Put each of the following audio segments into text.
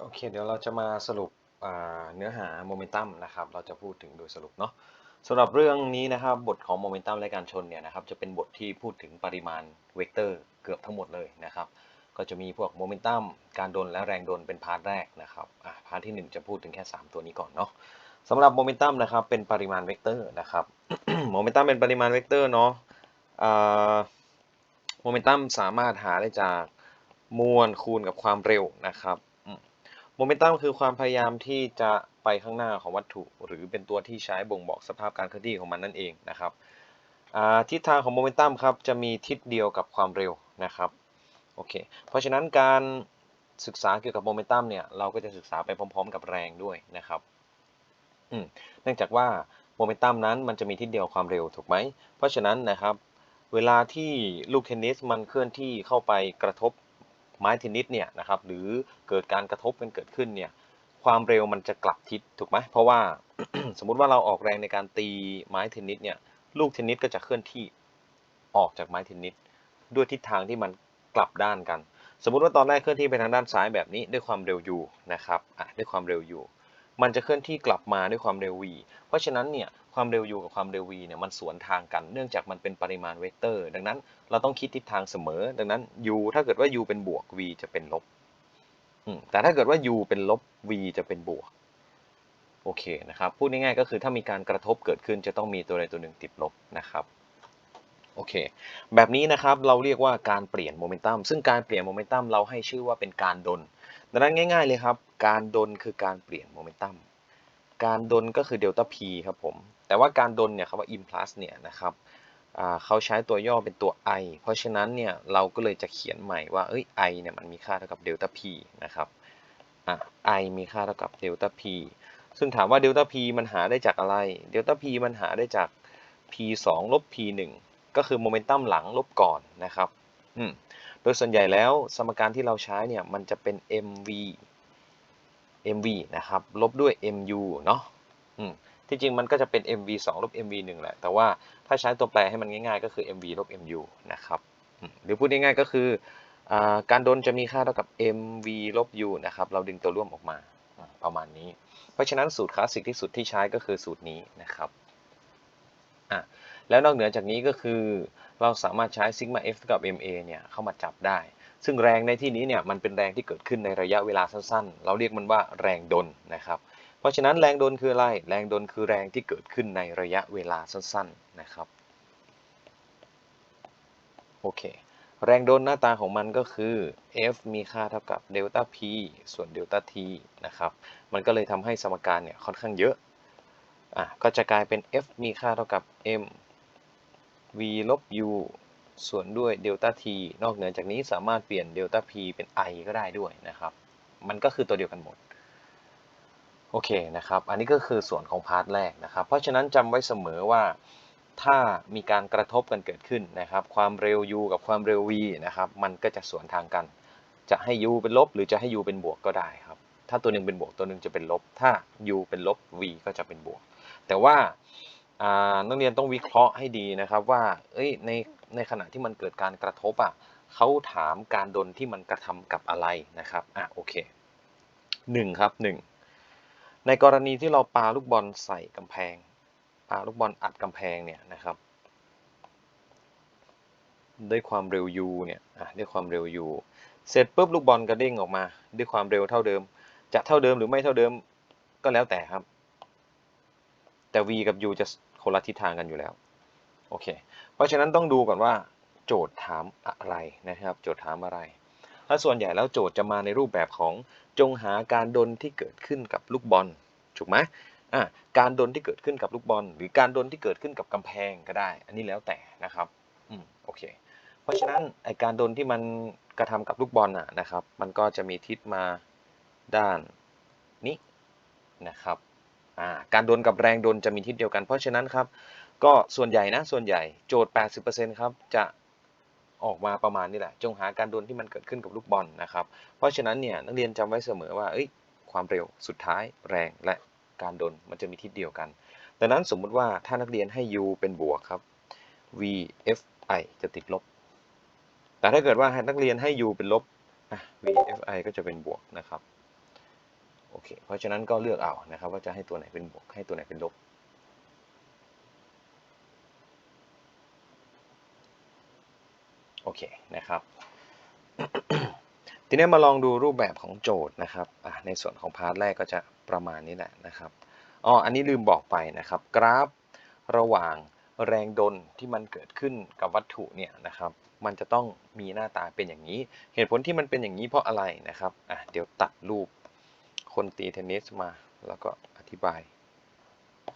โอเค เดี๋ยวเราจะมาสรุปเนื้อหาโมเมนตัมนะครับ เราจะพูดถึงโดยสรุปเนาะสำหรับเรื่องนี้นะครับ บทของโมเมนตัมและการชนเนี่ยนะครับ จะเป็นบทที่พูดถึงปริมาณเวกเตอร์เกือบทั้งหมดเลยนะครับ ก็จะมีพวกโมเมนตัม การโดนและแรงโดนเป็นพาร์ทแรกนะครับพาร์ทที่ 1 จะพูดถึงแค่ 3 ตัวนี้ก่อนเนาะสำหรับโมเมนตัมนะครับ เป็นปริมาณเวกเตอร์นะครับ โมเมนตัมเป็นปริมาณเวกเตอร์เนาะโมเมนตัมสามารถหาได้จากมวลคูณกับความเร็วนะครับ โมเมนตัมคือความพยายามที่จะไปข้างหน้าของวัตถุ หรือเป็นตัวที่ใช้บ่งบอกสภาพการเคลื่อนที่ของมันนั่นเองนะครับทิศทางของโมเมนตัมครับจะมีทิศเดียวกับความเร็วนะครับโอเคเพราะฉะนั้นการศึกษาเกี่ยวกับโมเมนตัมเนี่ยเราก็จะศึกษาไปพร้อม ๆ กับแรงด้วยนะครับเนื่องจากว่าโมเมนตัมนั้นมันจะมีทิศเดียวความเร็วถูกไหมเพราะฉะนั้นนะครับ เวลาที่ลูกเทนนิสมันเคลื่อนที่เข้าไปกระทบ ไม้เทนนิสเนี่ยนะครับหรือเกิดการกระทบกันเกิดขึ้นเนี่ยความเร็วมันจะกลับทิศถูกไหมเพราะว่าสมมุติว่าเราออกแรงในการตีไม้เทนนิสเนี่ยลูกเทนนิสก็จะเคลื่อนที่ออกจากไม้เทนนิสด้วยทิศทางที่มันกลับด้านกัน สมมุติว่าตอนแรกเคลื่อนที่ไปทางด้านซ้ายแบบนี้ด้วยความเร็ว u นะครับอะด้วยความเร็ว u มันจะเคลื่อนที่กลับมาด้วยความเร็ว v เพราะฉะนั้นเนี่ย ความเร็ว u กับความเร็ว v เนี่ยมันสวนทางกัน เนื่องจากมันเป็นปริมาณเวกเตอร์ ดังนั้นเราต้องคิดทิศทางเสมอ ดังนั้น u ถ้าเกิดว่า u เป็นบวก v จะเป็นลบ แต่ถ้าเกิดว่า u เป็นลบ v จะเป็นบวก โอเคนะครับ พูดง่ายๆก็คือถ้ามีการกระทบเกิดขึ้นจะต้องมีตัวใดตัวหนึ่งติดลบนะครับโอเค แบบนี้นะครับเราเรียกว่าการเปลี่ยนโมเมนตัม ซึ่งการเปลี่ยนโมเมนตัมเราให้ชื่อว่าเป็นการดน ดังนั้นง่าย ๆเลยครับ การดนคือการเปลี่ยนโมเมนตัม การดนก็คือเดลต้า p ครับผม แต่ว่าการดนเนี่ยคำว่า in plus เนี่ยนะครับเขาใช้ตัวย่อเป็นตัว i เพราะฉะนั้นเนี่ยเราก็เลยจะเขียนใหม่ว่าเอ้ย i เนี่ยมันมีค่าเท่ากับเดลต้า p นะครับอะ i มีค่าเท่ากับเดลต้า p ซึ่งถามว่าเดลต้า p มันหาได้จากอะไรเดลต้า p มันหาได้จาก p 2ลบ p 1ก็คือโมเมนตัมหลังลบก่อนนะครับโดยส่วนใหญ่แล้วสมการที่เราใช้เนี่ยมันจะเป็น mv mv นะครับลบด้วย mu เนาะที่จริงมันก็จะเป็น mv 2 ลบ mv 1แหละ แต่ว่าถ้าใช้ตัวแปรให้มันง่ายๆ ก็คือ mv ลบ mu นะครับหรือพูดง่ายๆก็คือการโดนจะมีค่าเท่ากับ mv ลบ u นะครับ เราดึงตัวร่วมออกมาประมาณนี้ เพราะฉะนั้นสูตรคลาสสิกที่สุดที่ใช้ก็คือสูตรนี้นะครับอะแล้วนอกเหนือจากนี้ก็คือเราสามารถใช้ซิกมา f เท่ากับ ma เนี่ยเข้ามาจับได้ ซึ่งแรงในที่นี้เนี่ยมันเป็นแรงที่เกิดขึ้นในระยะเวลาสั้นๆ เราเรียกมันว่าแรงดนนะครับ เพราะฉะนั้นแรงดนคืออะไร แรงดนคือแรงที่เกิดขึ้นในระยะเวลาสั้นๆนะครับโอเค แรงดนหน้าตาของมันก็คือ F มีค่าเท่ากับเดลต้า P ส่วนเดลต้า T นะครับ มันก็เลยทำให้สมการเนี่ยค่อนข้างเยอะ อะ ก็จะกลายเป็น F มีค่าเท่ากับ M V ลบ U ส่วนด้วยเดลต้า T นอกเหนือจากนี้สามารถเปลี่ยนเดลต้า P เป็น I ก็ได้ด้วยนะครับ มันก็คือตัวเดียวกันหมด โอเคนะครับ อันนี้ก็คือส่วนของพาร์ทแรกนะครับ เพราะฉะนั้นจำไว้เสมอว่าถ้ามีการกระทบกันเกิดขึ้นนะครับ ความเร็ว u กับความเร็ว v นะครับ มันก็จะสวนทางกัน จะให้ u เป็นลบ หรือจะให้ u เป็นบวกก็ได้ครับ ถ้าตัวหนึ่งเป็นบวกตัวหนึ่งจะเป็นลบ ถ้า u เป็นลบ v ก็จะเป็นบวก แต่ว่านักเรียนต้องวิเคราะห์ให้ดีนะครับว่า เอ้ย ใน ในขณะที่มันเกิดการกระทบอะเขาถามการดนที่มันกระทำกับอะไรนะครับอะโอเคหนึ่งครับหนึ่งในกรณีที่เราปาลูกบอลใส่กำแพง ปาลูกบอลอัดกำแพงเนี่ยนะครับด้วยความเร็ว u เนี่ยอะด้วยความเร็ว u เสร็จปุ๊บลูกบอลกระเด้งออกมา ด้วยความเร็วเท่าเดิม จะเท่าเดิมหรือไม่เท่าเดิมก็แล้วแต่ครับ แต่ v กับ u จะคนละทิศทางกันอยู่แล้ว โอเค เพราะฉะนั้นต้องดูก่อนว่า โจทย์ถามอะไรนะครับ โจทย์ถามอะไร ถ้าส่วนใหญ่แล้วโจทย์จะมาในรูปแบบของจงหาการดนที่เกิดขึ้นกับลูกบอลถูกไหมอ่าการดนที่เกิดขึ้นกับลูกบอล หรือการดนที่เกิดขึ้นกับกำแพงก็ได้ อันนี้แล้วแต่นะครับอืมโอเค เพราะฉะนั้นไอการดนที่มันกระทำกับลูกบอลอะนะครับ มันก็จะมีทิศมาด้านนี้นะครับอ่าการดนกับแรงดนจะมีทิศเดียวกัน เพราะฉะนั้นครับ ก็ส่วนใหญ่นะส่วนใหญ่โจทย์ 80%ครับจะออกมาประมาณนี้แหละ จงหาการโดนที่มันเกิดขึ้นกับลูกบอลนะครับ เพราะฉะนั้นเนี่ยนักเรียนจำไว้เสมอว่าเอ้ยความเร็วสุดท้ายแรงและการดนมันจะมีทิศเดียวกัน ดังนั้นสมมุติว่าถ้านักเรียนให้ u เป็นบวกครับ v f i จะติดลบ แต่ถ้าเกิดว่านักเรียนให้ u เป็นลบ v f i ก็จะเป็นบวกนะครับ โอเค เพราะฉะนั้นก็เลือกเอานะครับว่าจะให้ตัวไหนเป็นบวกให้ตัวไหนเป็นลบ โอเคนะครับ ทีนี้มาลองดูรูปแบบของโจทย์นะครับในส่วนของพาร์ทแรกก็จะประมาณนี้แหละนะครับอ๋ออันนี้ลืมบอกไปนะครับ กราฟระหว่างแรงดลที่มันเกิดขึ้นกับวัตถุเนี่ยนะครับ มันจะต้องมีหน้าตาเป็นอย่างนี้ เหตุผลที่มันเป็นอย่างนี้เพราะอะไรนะครับอะเดี๋ยวตัดรูปคนตีเทนนิสมา แล้วก็อธิบาย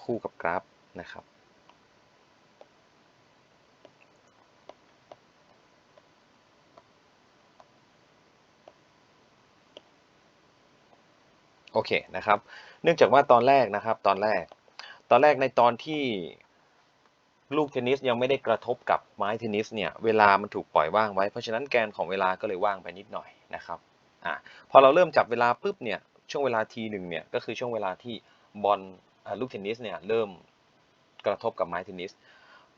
คู่กับกราฟนะครับ อเคนะครับ เนื่องจากว่าตอนแรกนะครับ ตอนแรก ตอนแรกในตอนที่ลูกเทนนิสยังไม่ได้กระทบกับไม้เทนนิสเนี่ยเวลามันถูกปล่อยว่างไว้เพราะฉะนั้นแกนของเวลาก็เลยว่างไปนิดหน่อยนะครับอ่าพอเราเริ่มจับเวลาปุ๊บเนี่ยช่วงเวลาทีหนึ่งเนี่ยก็คือช่วงเวลาที่บอลลูกเทนนิสเนี่ยเริ่มกระทบกับไม้เทนนิส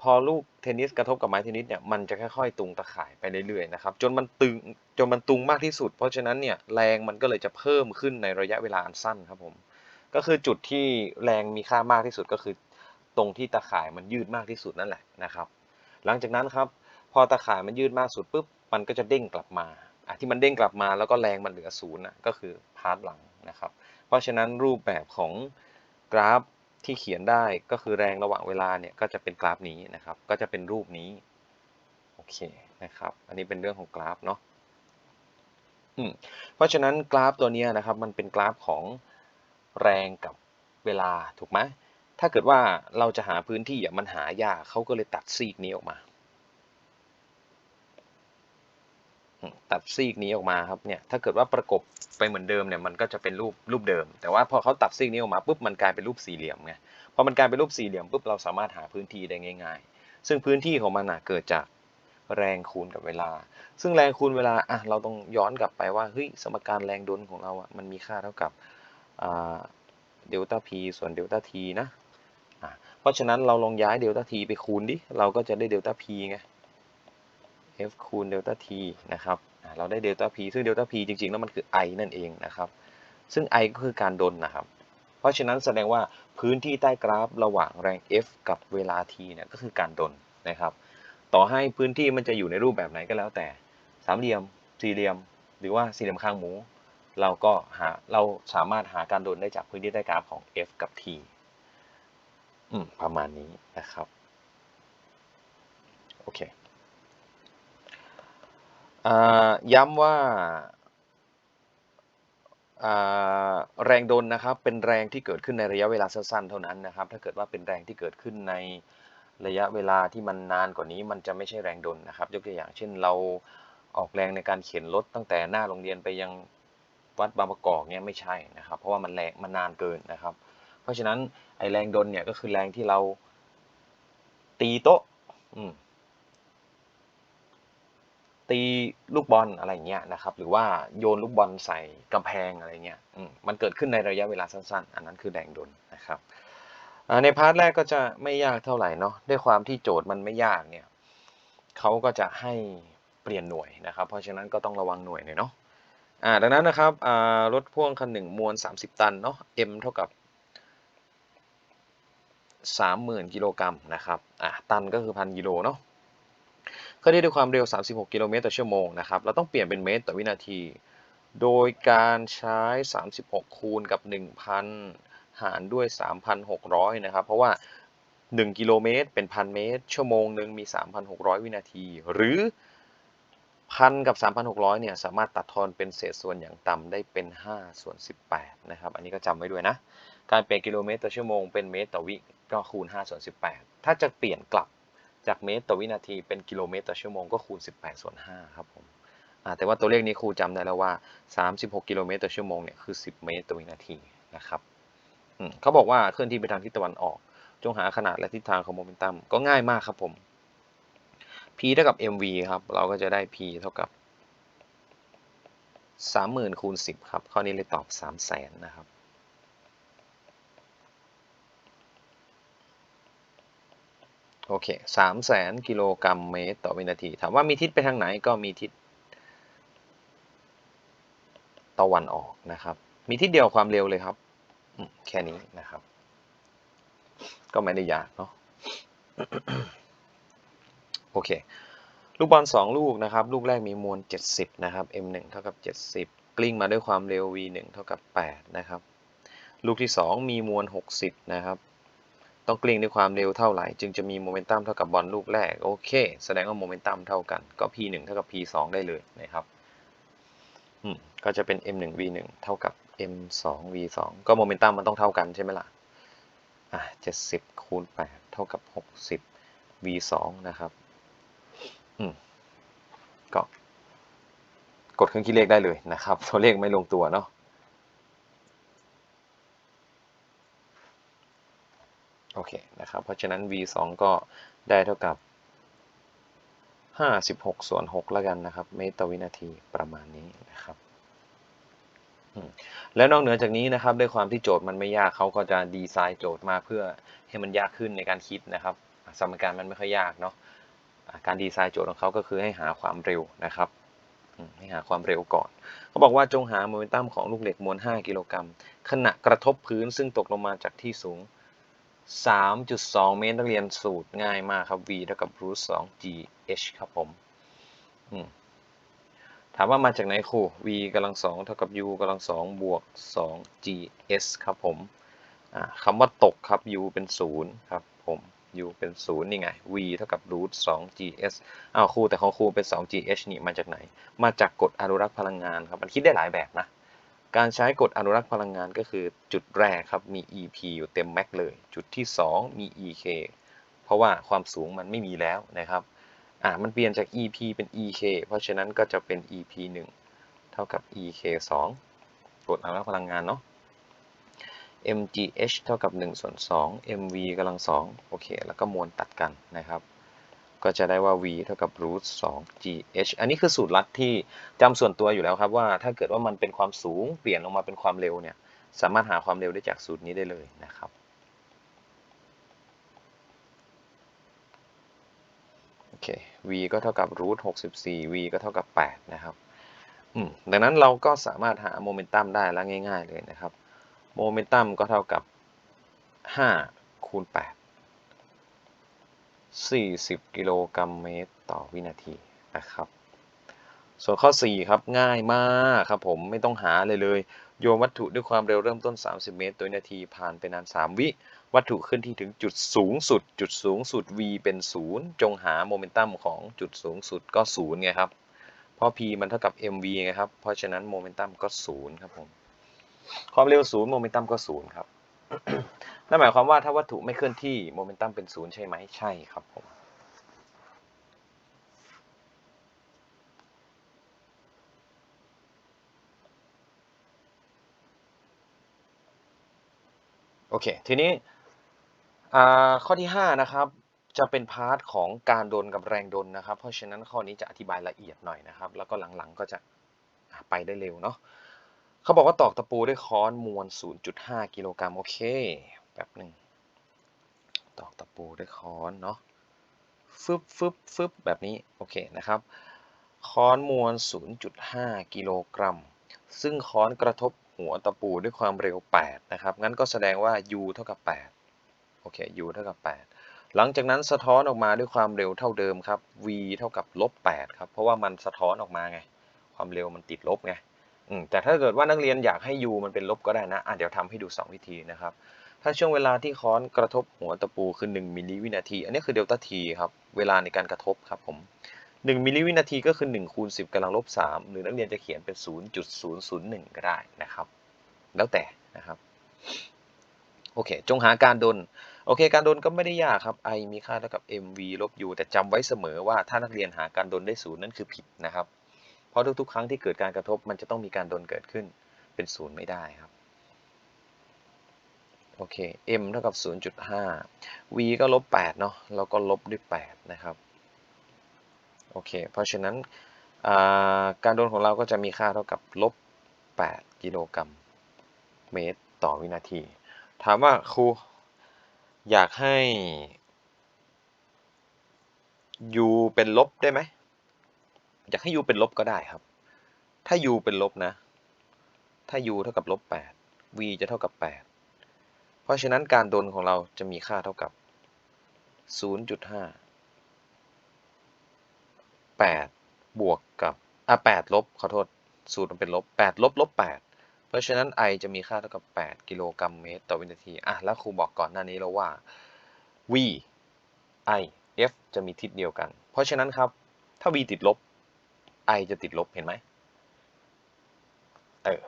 พอลูกเทนนิสกระทบกับไม้เทนนิสเนี่ยมันจะค่อยๆตุงตะข่ายไปเรื่อยๆนะครับจนมันตึงจนมันตุงมากที่สุด เพราะฉะนั้นเนี่ยแรงมันก็เลยจะเพิ่มขึ้นในระยะเวลาอันสั้นครับผมก็คือจุดที่แรงมีค่ามากที่สุดก็คือตรงที่ตะข่ายมันยืดมากที่สุดนั่นแหละนะครับ หลังจากนั้นครับพอตะข่ายมันยืดมากสุดปุ๊บมันก็จะเด้งกลับมาอะที่มันเด้งกลับมาแล้วก็แรงมันเหลือศูนย์นะก็คือพาร์ทหลังนะครับ เพราะฉะนั้นรูปแบบของกราฟ ที่เขียนได้ก็คือแรงระหว่างเวลาเนี่ยก็จะเป็นกราฟนี้นะครับ ก็จะเป็นรูปนี้โอเคนะครับ อันนี้เป็นเรื่องของกราฟเนาะอืมเพราะฉะนั้นกราฟตัวนี้นะครับ มันเป็นกราฟของแรงกับเวลาถูกไหมถ้าเกิดว่าเราจะหาพื้นที่อะมันหายากเขาก็เลยตัดซีกนี้ออกมาอืม ตัดซีกนี้ออกมาครับเนี่ยถ้าเกิดว่าประกบไปเหมือนเดิมเนี่ยมันก็จะเป็นรูปรูปเดิม แต่ว่าพอเขาตัดซีกนี้ออกมาปุ๊บมันกลายเป็นรูปสี่เหลี่ยมไงพอมันกลายเป็นรูปสี่เหลี่ยมปุ๊บเราสามารถหาพื้นที่ได้ง่าย ๆ ซึ่งพื้นที่ของมันอะเกิดจากแรงคูณกับเวลา ซึ่งแรงคูณเวลาอะเราต้องย้อนกลับไปว่าเฮ้ยสมการแรงดลของเราอะมันมีค่าเท่ากับเดลต้าพีส่วนเดลต้าทีนะอะเพราะฉะนั้นเราลองย้ายเดลต้าทีไปคูณดิเราก็จะได้เดลต้าพีไง f คูณเดลต้าทีนะครับเราได้เดลต้าพีซึ่งเดลต้าพีจริงๆ แล้วมันคือ i นั่นเองนะครับ ซึ่ง i ก็คือการดลนะครับ เพราะฉะนั้นแสดงว่าพื้นที่ใต้กราฟระหว่างแรง f กับเวลา t เนี่ยก็คือการดลนะครับ ต่อให้พื้นที่มันจะอยู่ในรูปแบบไหนก็แล้วแต่ สามเหลี่ยม สี่เหลี่ยม หรือว่าสี่เหลี่ยมข้างหมู เราก็หาเราสามารถหาการโดนได้จากพื้นที่ใต้กราฟของ f กับ t อืมประมาณนี้นะครับ โอเค อ่าย้ำว่าอ่าแรงดนนะครับเป็นแรงที่เกิดขึ้นในระยะเวลาสั้นๆเท่านั้นนะครับ ถ้าเกิดว่าเป็นแรงที่เกิดขึ้นในระยะเวลาที่มันนานกว่านี้ มันจะไม่ใช่แรงดลนะครับ ยกตัวอย่างเช่นเราออกแรงในการเข็นรถตั้งแต่หน้าโรงเรียนไปยังวัดบางประกอบเนี่ยไม่ใช่นะครับ เพราะว่ามันแรงมันนานเกินนะครับ เพราะฉะนั้นไอแรงดลเนี่ยก็คือแรงที่เราตีโต๊ะอืม ตีลูกบอลอะไรเงี้ยนะครับ หรือว่าโยนลูกบอลใส่กำแพงอะไรเงี้ยมันเกิดขึ้นในระยะเวลาสั้นๆ อันนั้นคือแรงดลนะครับในพาร์ทแรกก็จะไม่ยากเท่าไหร่เนาะด้วยความที่โจทย์มันไม่ยากเนี่ยเขาก็จะให้เปลี่ยนหน่วยนะครับ เพราะฉะนั้นก็ต้องระวังหน่วยหน่อยเนาะอ่าดังนั้นนะครับรถพ่วงคันหนึ่งมวล 30 ตันเนาะ m เท่ากับ 30,000 กิโลกรัมนะครับอ่าตันก็คือพันกิโลเนาะ เคลื่อนที่ด้วยความเร็ว 36 กิโลเมตรต่อชั่วโมงนะครับ เราต้องเปลี่ยนเป็นเมตรต่อวินาที โดยการใช้ 36 คูณกับ 1,000 หารด้วย 3,600 นะครับ เพราะว่า 1 กิโลเมตรเป็นพันเมตร ชั่วโมงหนึ่งมี 3,600 วินาที หรือพันกับ 3,600 เนี่ย สามารถตัดทอนเป็นเศษส่วนอย่างต่ำได้เป็น 5 ส่วน 18 นะครับ อันนี้ก็จำไว้ด้วยนะ การเปลี่ยนกิโลเมตรต่อชั่วโมงเป็นเมตรต่อวิก็คูณ 5 ส่วน 18 ถ้าจะเปลี่ยนกลับ จากเมตรต่อวินาทีเป็นกิโลเมตรต่อชั่วโมงก็คูณ 18 ส่วน 5 ครับผมแต่ว่าตัวเลขนี้ครูจำได้แล้วว่า 36 กิโลเมตรต่อชั่วโมงเนี่ยคือ 10 เมตรต่อวินาทีนะครับเขาบอกว่าเคลื่อนที่ไปทางทิศตะวันออก จงหาขนาดและทิศทางของโมเมนตัมก็ง่ายมากครับผม p เท่ากับ mv ครับ เราก็จะได้ p เท่ากับ 30,000คูณ10 ครับ ข้อนี้เลยตอบ 300,000 นะครับ โอเค300,000กิโลกรัมเมตรต่อวินาที ถามว่ามีทิศไปทางไหนก็มีทิศตะวันออกนะครับ มีที่เดียวความเร็วเลยครับ แค่นี้นะครับ ก็ไม่ได้ยากเนาะ โอเค ลูกบอลสองลูกนะครับ ลูกแรกมีมวล 70 นะครับ m1 เท่ากับ 70 กลิ้งมาด้วยความเร็ว v1 เท่ากับ 8 นะครับ ลูกที่ 2 มีมวล 60 นะครับ ต้องกลิ้งด้วยความเร็วเท่าไหร่ จึงจะมีโมเมนตัมเท่ากับบอลลูกแรก โอเค แสดงว่าโมเมนตัมเท่ากัน ก็ p1 เท่ากับ p2 ได้เลยนะครับก็จะเป็น m1 v1 เท่ากับ m2 v2 ก็โมเมนตัมมันต้องเท่ากันใช่ไหมล่ะอะ70คูณ8เท่ากับ 60 v2 นะครับอืมก็กดเครื่องคิดเลขได้เลยนะครับ ตัวเลขไม่ลงตัวเนาะ โอเคนะครับ เพราะฉะนั้น v2 ก็ได้เท่ากับ 56 ส่วน 6 แล้วกันนะครับ เมตรต่อวินาทีประมาณนี้นะครับแล้วนอกเหนือจากนี้นะครับด้วยความที่โจทย์มันไม่ยากเขาก็จะดีไซน์โจทย์มาเพื่อให้มันยากขึ้นในการคิดนะครับ สมการมันไม่ค่อยยากเนาะการดีไซน์โจทย์ของเขาก็คือให้หาความเร็วนะครับให้หาความเร็วก่อนเขาบอกว่าจงหาโมเมนตัมของลูกเหล็กมวล 5 กิโลกรัมขณะกระทบพื้นซึ่งตกลงมาจากที่สูง 3.2 เมตรนักเรียนสูตรง่ายมากครับ v เท่ากับ root 2 g h ครับผมถามว่ามาจากไหนครู v กำลังสองเท่ากับ u กำลังสองบวก2 g s ครับผมคำว่าตกครับ u เป็นศูนย์ครับผม u เป็นศูนย์นี่ไง v เท่ากับ root 2 g s อ้าวครูแต่ของครูเป็น2 g h นี่มาจากไหน มาจากกฎอนุรักษ์พลังงานครับ มันคิดได้หลายแบบนะ การใช้กฎอนุรักษ์พลังงานก็คือจุดแรกครับมี EP อยู่เต็มแม็กเลย จุดที่ 2 มี EK เพราะว่าความสูงมันไม่มีแล้วนะครับอ่ามันเปลี่ยนจาก EP เป็น EK เพราะฉะนั้นก็จะเป็น EP 1 เท่ากับ EK 2กฎอนุรักษ์พลังงานเนาะ mgh เท่ากับ1ส่วน2 mv กำลัง2โอเค แล้วก็มวลตัดกันนะครับ ก็จะได้ว่า v เท่ากับ root 2 gh อันนี้คือสูตรลัดที่จำส่วนตัวอยู่แล้วครับว่า ถ้าเกิดว่ามันเป็นความสูงเปลี่ยนลงมาเป็นความเร็วเนี่ยสามารถหาความเร็วได้จากสูตรนี้ได้เลยนะครับ โอเค v ก็เท่ากับ root 64 v ก็เท่ากับ 8 นะครับดังนั้นเราก็สามารถหาโมเมนตัมได้แล้วง่าย ๆ เลยนะครับ โมเมนตัมก็เท่ากับ 5 คูณ 8 40 กิโลกรัมเมตรต่อวินาทีนะครับ ส่วนข้อ 4 ครับง่ายมากครับผมไม่ต้องหาเลยเลย โยนวัตถุด้วยความเร็วเริ่มต้น 30 เมตรต่อวินาทีผ่านไปนาน 3 วิวัตถุขึ้นที่ถึงจุดสูงสุด จุดสูงสุด v เป็น 0 จงหาโมเมนตัมของจุดสูงสุดก็0ไงครับ เพราะ p มันเท่ากับ mv ไงครับ เพราะฉะนั้นโมเมนตัมก็0ครับผมความเร็ว0โมเมนตัมก็0ครับ นั่นหมายความว่าถ้าวัตถุไม่เคลื่อนที่โมเมนตัมเป็น0ใช่ไหมใช่ครับผมโอเค ทีนี้ข้อที่ 5 นะครับ จะเป็นพาร์ทของการโดนกับแรงโดนนะครับ เพราะฉะนั้นข้อนี้จะอธิบายละเอียดหน่อยนะครับ แล้วก็หลังๆก็จะไปได้เร็วเนาะเขาบอกว่าตอกตะปูด้วยค้อนมวล 0.5 กิโลกรัมโอเค แบบหนึ่งตอกตะปูด้วยค้อนเนาะฟึบฟึบฟึบแบบนี้ โอเคนะครับ ค้อนมวล 0.5 กิโลกรัม ซึ่งค้อนกระทบหัวตะปูด้วยความเร็ว 8 นะครับ งั้นก็แสดงว่า u เท่ากับ 8 โอเค u เท่ากับ 8 หลังจากนั้นสะท้อนออกมาด้วยความเร็วเท่าเดิมครับ v เท่ากับลบ 8 ครับ เพราะว่ามันสะท้อนออกมาไง ความเร็วมันติดลบไงแต่ถ้าเกิดว่านักเรียนอยากให้ u มันเป็นลบก็ได้นะะเดี๋ยวทำให้ดู 2 วิธีนะครับ ถ้าช่วงเวลาที่ค้อนกระทบหัวตะปูคือ 1 มิลลิวินาที อันนี้คือเดลต้าทีครับ เวลาในการกระทบครับผม 1 มิลลิวินาทีก็คือ 1 คูณ 10กำลังลบ 3 หรือนักเรียนจะเขียนเป็น 0.001 ก็ได้นะครับ แล้วแต่นะครับ โอเค จงหาการดน โอเค การดนก็ไม่ได้ยากครับ i มีค่าเท่ากับ mv ลบ u แต่จำไว้เสมอว่าถ้านักเรียนหาการดนได้ศูนย์นั่นคือผิดนะครับ เพราะทุกๆ ครั้งที่เกิดการกระทบมันจะต้องมีการดนเกิดขึ้น เป็นศูนย์ไม่ได้ครับ อเค m เท่ากับ 0.5 v ก็ลบ8เนาะแล้วก็ลบด้วย 8 นะครับ โอเค เพราะฉะนั้นการโดนของเราก็จะมีค่าเท่ากับลบ 8 กิโลกรัมเมตรต่อวินาที ถามว่าครูอยากให้ u เป็นลบได้ไหม อยากให้ u เป็นลบก็ได้ครับ ถ้า u เป็นลบนะ ถ้า u เท่ากับลบ 8 v จะเท่ากับ 8 เพราะฉะนั้นการดนของเราจะมีค่าเท่ากับ 0.5 8 บวกกับอะ8ลบขอโทษสูตรมันเป็นลบ 8 ลบลบ 8 เพราะฉะนั้น i จะมีค่าเท่ากับ 8 กิโลกรัมเมตร ต่อวินาที อะ แล้วครูบอกก่อนหน้านี้แล้วว่า v i f จะมีทิศเดียวกัน เพราะฉะนั้นครับ ถ้า v ติดลบ i จะติดลบเห็นไหมเออ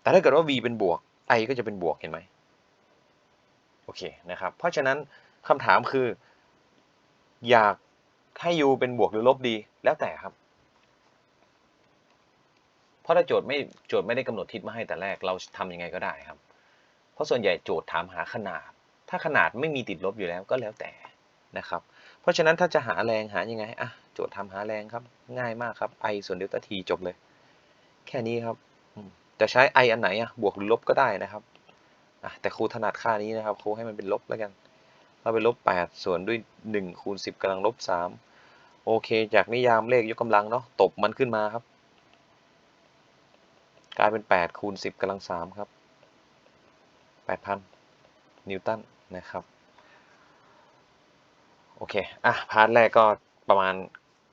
แต่ถ้าเกิดว่า v เป็นบวก i ก็จะเป็นบวกเห็นไหมโอเคนะครับ เพราะฉะนั้นคำถามคือ อยากให้ u เป็นบวกหรือลบดีแล้วแต่ครับ เพราะถ้าโจทย์ไม่โจทย์ไม่ได้กำหนดทิศมาให้แต่แรกเราทำยังไงก็ได้ครับ เพราะส่วนใหญ่โจทย์ถามหาขนาด ถ้าขนาดไม่มีติดลบอยู่แล้วก็แล้วแต่นะครับ เพราะฉะนั้นถ้าจะหาแรงหายังไงอะโจทย์ทำหาแรงครับ ง่ายมากครับ i ส่วนเดลต้า t จบเลย แค่นี้ครับ จะใช้ i อันไหนอะบวกหรือลบก็ได้นะครับอะแต่ครูถนัดค่านี้นะครับครูให้มันเป็นลบแล้วกันเราเป็นลบ 8 ส่วนด้วย 1 คูณ 10กำลังลบ 3 โอเค จากนิยามเลขยกกำลังเนาะตบมันขึ้นมาครับ กลายเป็น 8 คูณ 10กำลัง 3 ครับ 8,000 นิวตันนะครับ โอเค อะ พาร์ทแรกก็ประมาณ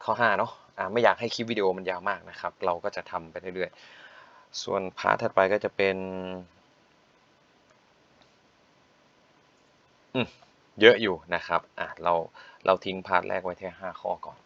ข้อ 5 เนาะอะไม่อยากให้คลิปวิดีโอมันยาวมากนะครับ เราก็จะทำไปเรื่อยๆ ส่วนพาร์ทถัดไปก็จะเป็นเยอะอยู่นะครับอะเราเราทิ้งพาร์ทแรกไว้แค่5ข้อก่อน